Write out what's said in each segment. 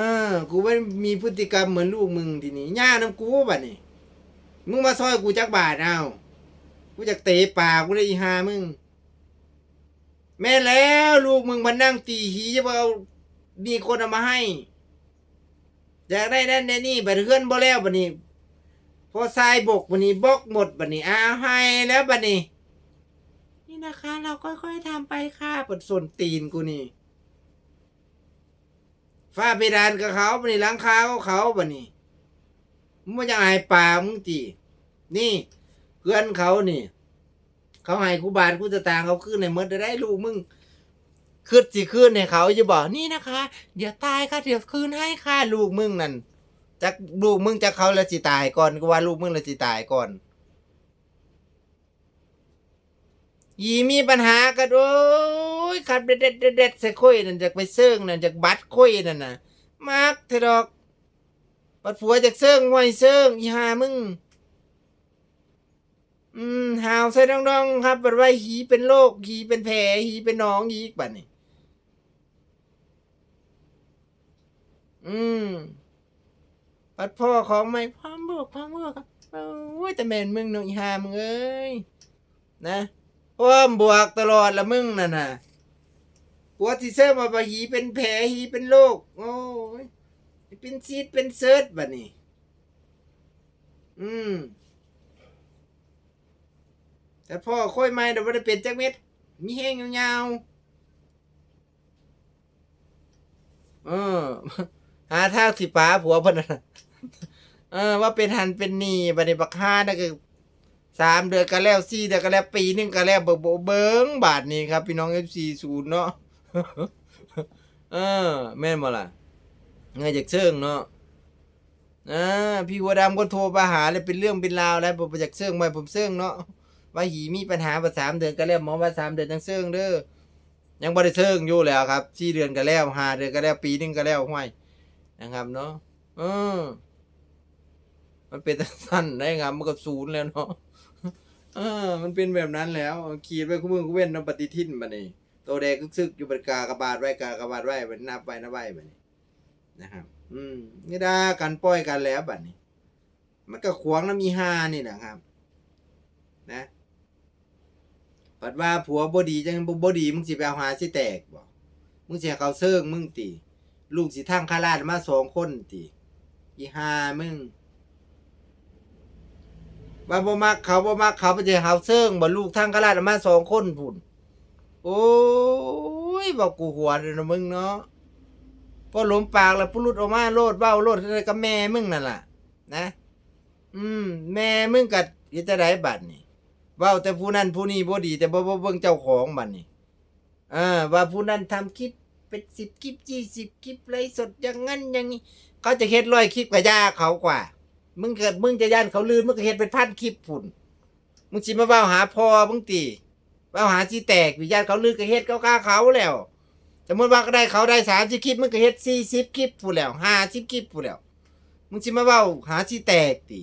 เออ กูไม่มีพฤติกรรมเหมือนลูกมึงทีนี้ย่าน้ำกูบัดนี่มึงมาซอยกูจักบาทเอากูจะเตะปากกูเลยอีหามึง แม่แล้วลูกมึงมันนั่งตีหีจะเอามีคนเอามาให้อยากได้นั่นได้นี่บัดเฮือนบ่แล้วบัดนี้พอทรายบกบัดนี้บกหมดบัดนี้อ้าให้แล้วบัดนี้ นี่นะคะ เราค่อยๆทำไปค่ะปดส่วนตีนกูนี่ ฝ้าเพดานกับเขาบัดนี้หลังคาก็เขาบัดนี้มึงมาจะอายป่ามึงตีนี่ เพื่อนเขานี่ เขาให้กูบาทกูจะตางเขาขึ้นในเมื่อได้ลูกมึงคืดสิขึ้นในเขาจะบอกนี่นะคะ เดี๋ยวตายค่ะเดี๋ยวคืนให้ค่ะลูกมึงนั่นจากลูกมึงจากเขาแล้วสิตายก่อนกูว่าลูกมึงแล้วสิตายก่อน ยีมีปัญหากันโอ้ยขัดเด็ดเด็ดเด็ดเด็ดใส่คุยนั่นจากไปเซิงนั่นจากบัดคุยนั่นน่ะมักเถอะดอกปัดผัวจากเซิงไว้เซิงอีหามึง อืมหาวใส่น้องๆครับบัดว่าหีเป็นโรคหีเป็นแผลหีเป็นหน้องอีกบัดนี่อืมปัดพ่อของไม่พร้อมบวกพร้อมบวกครับโอ้ยแต่แม่นมึงเนาะอีหามึงเอ้ยนะ พร้อมบวกตลอดละมึงนั่นน่ะปวดที่เสื้อมาบะหีเป็นแผลหีเป็นโรคโอ้ยเป็นซีดเป็นเซิร์ดบัดนี่อืม แต่พ่อค่อยไม่เดี๋ยวมันจะเป็นจักเม็ด มีแห้งยาวๆเออ หาทางสิป้าผัวพิ่นน่ะเออ ว่าเป็นหันเป็นหนีบัดนี้บักห้านั่นคือ สามเดือนก็แล้วสี่เดือนก็แล้วปีหนึงก็แล้วเบิกเบิ้งบาทนี้ครับ พี่น้องเอฟซีศูนย์เนาะเออแม่นบ่ล่ะเงยจากเชิงเนาะอ่าพี่วัวดำก็โทรมาหาเลยเป็นเรื่องเป็นราวแล้วผมจากเชิงมาผมเชิงเนาะว่าหีมีปัญหาประสามเดือนก็แล้วหมอว่าสามเดือนยังเซิงเด้อยังบ่ได้เซิงอยู่แล้วครับสี่เดือนก็แล้วห้าเดือนก็แล้วปีหนึงก็แล้วห้วยนะครับเนาะเออมันเป็นสั้นได้ครับมันก็ศูนย์แล้วเนาะ เออ มันเป็นแบบนั้นแล้วขีดไปคู่มือคู่เว้นนำปฏิทินบัดนี้โตแดงกึกซึกอยู่บนกากระบาดไว้กากระบาดไว้บัดนับไว้นับไว้บัดนี้นะครับ อืมนี่ดากันปล่อยกันแล้วบัดนี้ มันก็ขวางน้ำมีห้านี่แหละครับ นะปัดว่าผัวบดีจังบ่บดีมึงสิไปเอาหาสิแตกบ่มึงเสิให้เขาเซิงมึงติลูกสิทั้งคาราดมาสองคนติอีห้ามึง ว่าบ่มักเขาบ่มักเขาไปเจะเขาเซิงบ่ลูกทั้งคาราดมาสองคนพุ่นโอ้ยบอกกูหัวเลยนะมึงเนาะพอหลมปากแล้วพุลุดออกมาโลดเบ้าโลดอะไรกับแม่มึงนั่นล่ะ นะ อืม แม่มึงกัดอิจะได้บัดนี่เว้าแต่ผู้นั้นผู้นี้บ่ดี แต่บ่บ่เบิ่งเจ้าของบัดนี่อ่าว่าผู้นั้นทำคลิปเป็นสิบคลิปยี่สิบคลิปไลฟ์สดอย่างงั้นอย่างนี้เขาจะเฮ็ดร้อยคลิปกับยาเขากว่า มึงเกิดมึงจะย่านเขาลืนมึงก็เฮ็ดเป็นพันคลิปพุ่น มึงสิมาเว้าหาพ่อมึงตีเว้าหาสิแตกวิญญาณเขาลืนก็เฮ็ดเขาฆ่าเขาแล้ว สมมติว่าก็ได้เขาได้สามสิบคลิปมึงก็เฮ็ดสี่สิบคลิปพู้นแล้วห้าสิบคลิปพู้นแล้ว มึงสิมาเว้าหาสิแตกตี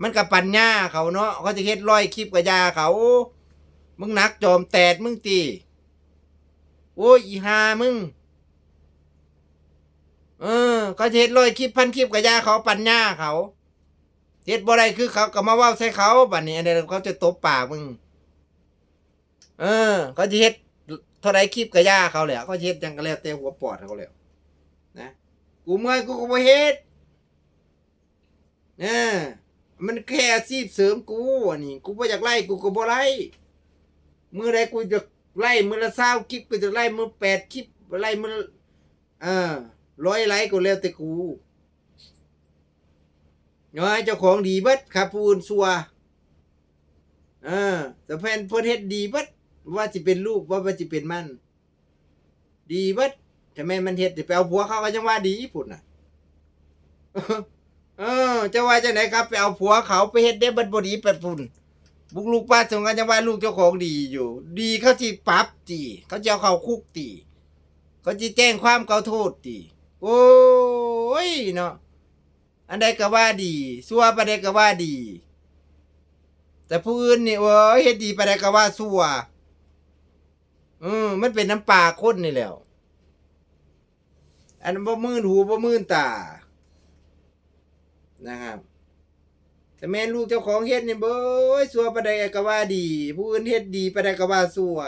มันกับปัญญาเขาเนาะเขาจะเฮ็ดร้อยคลิปกับยาเขา มึงหนักจอมแตดมึงตีโอ้ยอีหามึง เออเขาจะเฮ็ดร้อยคลิปพันคลิปกับยาเขาปัญญาเขา เฮ็ดบ่ได้คือเขาก็มาเว้าใส่เขาบัดนี้อันนี้เขาจะตบปากมึง เออ เขาจะเฮ็ดเท่าไรคลิปกับยาเขาแหละเขาเฮ็ดจังก็แล้วแต่หัวปอดเขาแล้วนะกูเมื่อยกูก็บ่เฮ็ดเออมันแค่อาชีพเสริมกูอันนี้กูบ่อยากไล่กูก็บ่ไล่มือใดกูจะไล่มือละ20คลิปกูจะไล่มือ8คลิปไล่มือเอ่าร้อยไลค์ก็แล้วแต่กู น้อยเจ้าของดีเบิดครับผู้อื่นซัวเออแต่แฟนเพิ่นเฮ็ดดีเบิดว่าสิเป็นลูกว่าว่าสิเป็นมัน ดีเบิดแต่แม่มันเฮ็ดสิไปเอาผัวเขาก็ยังว่าดีพุ่นน่ะเออจะว่าจะไหนครับไปเอาผัวเขาไปเฮ็ดได้บัดบดีเป็ดพุ่นบุกลูกป้าสงกันจะว่าลูกเจ้าของดีอยู่ ดีเขาจีปรับตีเขาจะเอาเขาคุกตีเขาจะแจ้งความเขาโทษตีโอ้ยเนาะ อันใดก็ว่าดีซัวประเดก็ว่าดี แต่ผู้อื่นนี่โอ้ยเฮ็ดดีประเดก็ว่าซัวอืมมันเป็นน้ำปลาข้นนี่แหล้ว อันบ่มื่นหูบ่มื่นตา นะครับแต่แม่ลูกเจ้าของเฮ็ดนี่เบ้ยสัวปานใดก็ว่าดี ผู้อื่นเฮ็ดดีปานใดก็ว่าสัว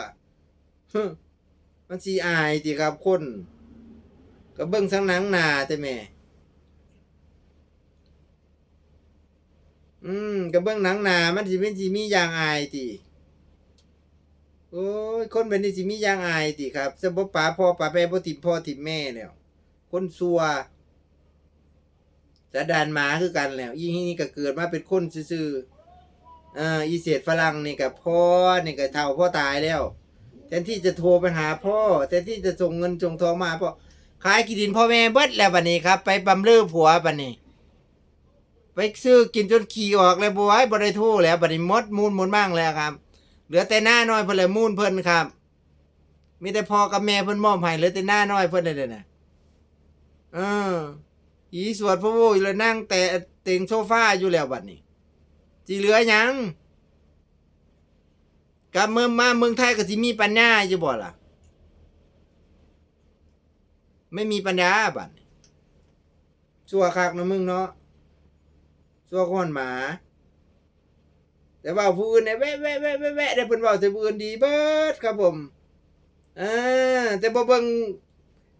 มันสิอายติครับคนก็เบิ่งสังหนังหนาแต่แม่ อืมก็เบิ่งหนังหนามันสิเป็นสิมียางอายติโอ้ยคนเป็นนี่สิมียางอายติครับจะบ่ป๋าพ่อป๋าแม่บ่ติดพ่อติดแม่แล้วคนสัวจะดานหมาคือกันแล้วอีนี่ก็เกิดมาเป็นคนซื่อๆอ่าอีเศษฝรั่งนี่กับพ่อนี่ก็เท่าพ่อตายแล้วแทนที่จะโทรไปหาพ่อแทนที่จะส่งเงินส่งทองมาพ่อขายกินดินพ่อแม่เบิดแล้วบัดนี้ครับ ไปบำเรอผัวบัดนี้ ซื้อกินจนขี่ออกเลยบัวบ่ได้โทรแล้วบัดนี้หมดมูลหมดมั่งแล้วครับ เหลือแต่หน้าน้อยเพิ่นเลยมูลเพิ่นครับ มีแต่พ่อกับแม่เพิ่นมอบให้เหลือแต่หน้าน้อยเพิ่นได้เด้อน่ะเอออีสวดพระโว้ยเลยนั่งแต่เต็งโซฟาอยู่แล้วบัดนี้สิเหลือยังกับเมืองมาเมืองไทยก็สิมีปัญญาอยู่บ่ล่ะ ไม่มีปัญญาบัดนี้ชั่วคักนะมึงเนาะ ชั่วคนหมา แต่ว่าผู้อื่นเนี่ยแวะแวะแวะแวะแวะได้เพิ่นเว้าแต่ผู้อื่นดีเบิดครับผมอ่าแต่บ่เบิ่ง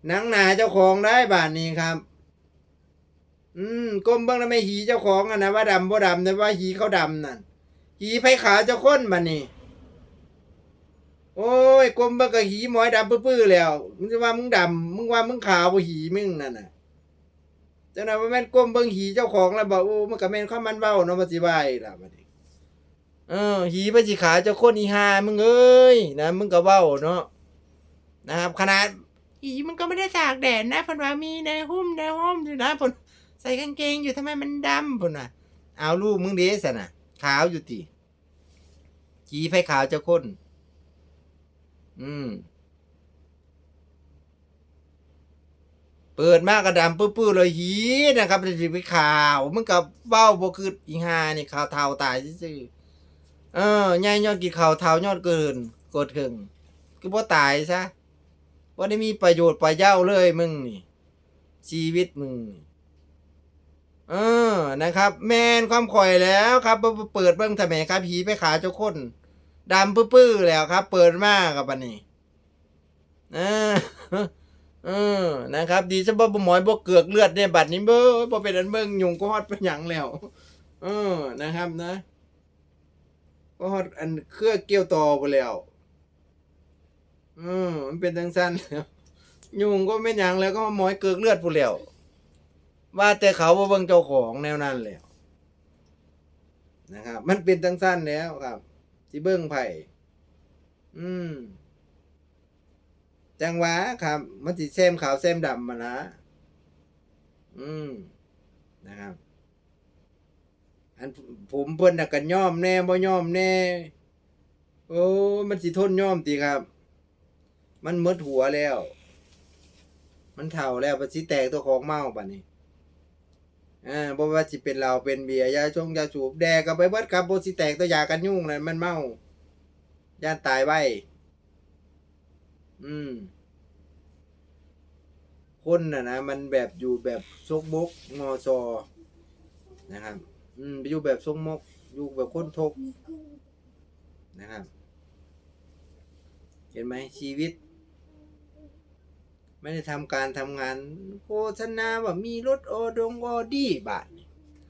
หนังหนาเจ้าของได้บาดนี้ครับ อืมก้มเบิ่งแล้วไม่หีเจ้าของอะนะว่าดำบ่ดำแต่ว่าหีเขาดำนั่นหีไผขาวเจ้าคนบัดนี้โอ้ยก้มเบิ่งก็หีหมอยดำปื้อๆแล้ว มึงจะว่ามึงดำ มึงว่ามึงขาวบ่หีมึงนั่นน่ะ จังนั้นว่าแม่นก้มเบิ่งหีเจ้าของแล้วบอกโอ้มันก็แม่นความมันเว้าเนาะว่าสิว่าอีล่ะบัดนี้เออ หีไปสิขาเจ้าคนอีหามึงเอ้ยนะมึงก็เว้าเนาะนะครับขนาดหีมันก็ไม่ได้ตากแดดนะเพนว่ามีในหุ้มในห้อมอยู่นะเพนใส่กางเกงอยู่ทำไมมันดำพนน่ะเอาลูกมึงเดสน่ะขาวอยู่ติจีไฟขาวเจ้าคนอืม เปิดมากระดำปื้อๆเลยหีนะครับจะไปขาวมึงกับเบ้าบ่คืออีหานี่ข่าวเทาตายซื่อเออใหญ่ยอดกินข่าวเทายอดเกินกดถึงคือบ่ตายซะบ่ได้มีประโยชน์ประเย้าเลยมึงนี่ ชีวิตมึงเออนะครับ แมนความข่อยแล้วครับเปิดเบิ้งทำไมครับผีไปขาเจ้าคนดำปื้อๆแล้วครับ เปิดมากกับปันนี้เออ เออนะครับ ดีซะบ่บ่หมอยบ่เกือกเลือดเนี่ยบัดนี้เบ้อบ่เป็นอันเบิ่งยุงก็ฮอดเป็นหยังแล้ว เออนะครับนะ ก็ฮอดอันเครือเกี่ยวต่อไปแล้วเออมันเป็นจังซั่นแล้วยุงก็เป็นหยังแล้วก็หมอยเกือกเลือดพู้แล้วว่าแต่เขาบ่เบิ่งเจ้าของแนวนั้นแล้วนะครับ มันเป็นจังสั้นแล้วครับสิเบิ่งไผอืม จังหวะครับ มันสิแซมขาวแซมดำมานะอืมนะครับ อันผมเพิ่นน่ะก็ย่อมแน่บ่ย่อมแน่ โอ้มันสิทนย่อมติครับ มันมดหัวแล้ว มันเฒ่าแล้วมันสิแตกตัวของเมาบัดนี้อ่าบ่ว่าสิเป็นเหล้าเป็นเบียร์ยาชงยาสูบแดกกันไปเบิดครับบ่สิแตกตัวยากันยุ่งนั่นมันเมาย่านตายไว้ อืม คนน่ะนะมันแบบอยู่แบบซกมกงอซอนะครับ อืมไปอยู่แบบซกมก อยู่แบบคนทกนะครับ เห็นไหมชีวิต ไม่ได้ทำการทำงาน โฆษณาว่ามีรถโอดงโอดีบาท